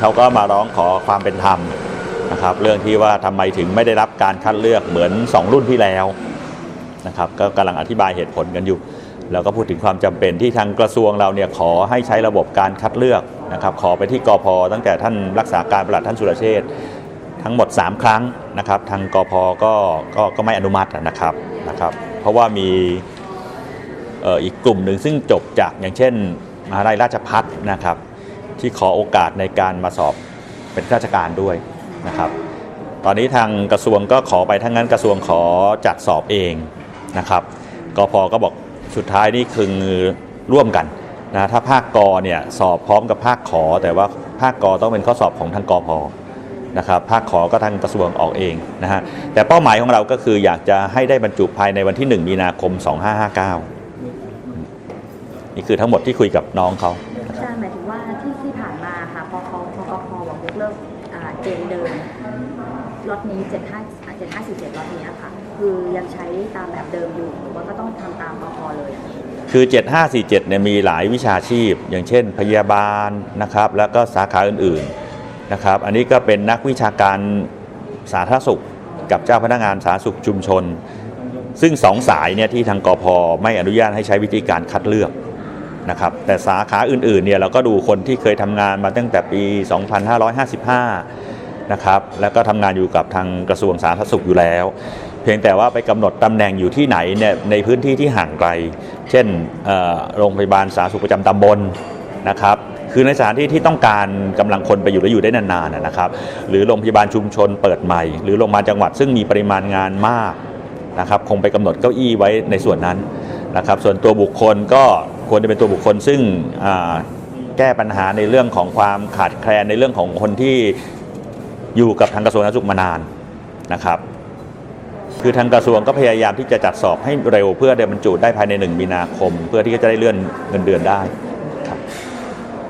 เขาก็มาร้องขอความเป็นธรรมนะครับเรื่องที่ว่าทำไมถึงไม่ได้รับการคัดเลือกเหมือน 2 รุ่นที่แล้วนะครับก็กำลังอธิบายเหตุผลกันอยู่ แล้วก็พูดถึงความจำเป็นที่ทางกระทรวงเราเนี่ยขอให้ใช้ระบบการคัดเลือกนะครับขอไปที่กอพตั้งแต่ท่านรักษาการประหลัดท่านสุรเชษทั้งหมด 3 ครั้งนะครับทางกอพก็ก็ก็ไม่อนุมัตินะครับนะครับเพราะว่ามีอ,อ,อีกกลุ่มหนึ่งซึ่งจบจากอย่างเช่นมหาลัยราชพัฒนะครับ ที่ขอโอกาสในการมาสอบเป็นข้าราชการด้วยนะครับ ตอนนี้ทางกระทรวงก็ขอไปทั้งนั้นกระทรวงขอจัดสอบเองนะครับกพก็บอกสุดท้ายนี่คือร่วมกันนะถ้าภาคกเนี่ยสอบพร้อมกับภาคขอ แต่ว่าภาคกต้องเป็นข้อสอบของทางกพนะครับภาคขอก็ทางกระทรวงออกเองนะฮะแต่เป้าหมายของเราก็คืออยากจะให้ได้บรรจุภายในวันที่ 1 มีนาคม 2559 นี่คือทั้งหมดที่คุยกับน้องเขาอาจารย์หมายถึงว่า ที่ที่ผ่านมาค่ะพอเขาพอกพบอกยกเลิกอ่าเจนเดิมล็อตนี้75 7547ล็อตนี้ค่ะ คือยังใช้ตามแบบเดิมอยู่หรือว่าก็ต้องทำตามกพเลย คือ 7547เนี่ยมีหลายวิชาชีพ อย่างเช่น พยาบาลนะครับ แล้วก็สาขาอื่นๆนะครับ อันนี้ก็เป็นนักวิชาการสาธารณสุขกับเจ้าพนักงานสาธารณสุขชุมชน ซึ่งสองสายเนี่ยที่ทางกพไม่อนุญาตให้ใช้วิธีการคัดเลือก นะครับแต่สาขาอื่นๆเนี่ยเราก็ดูคนที่เคยทำงานมาตั้งแต่ปี 2555 นะครับแล้วก็ทำงานอยู่กับทางกระทรวงสาธารณสุขอยู่แล้ว เพียงแต่ว่าไปกำหนดตำแหน่งอยู่ที่ไหนเนี่ยในพื้นที่ที่ห่างไกล เช่นโรงพยาบาลสาธารณสุขประจำตำบลนะครับคือในสถานที่ที่ต้องการกำลังคนไปอยู่และอยู่ได้นานๆนะนะครับ หรือโรงพยาบาลชุมชนเปิดใหม่ หรือโรงพยาบาลจังหวัดซึ่งมีปริมาณงานมากนะครับ คงไปกำหนดเก้าอี้ไว้ในส่วนนั้นนะครับ ส่วนตัวบุคคลก็ ควรจะเป็นตัวบุคคลซึ่งแก้ปัญหาในเรื่องของความขาดแคลนในเรื่องของคนที่อยู่กับทางกระทรวงสาธารณสุขมานานนะครับ คือทางกระทรวงก็พยายามที่จะจัดสอบให้เร็วเพื่อได้บรรจุได้ภายใน 1 มีนาคม เพื่อที่จะได้เลื่อนเงินเดือนได้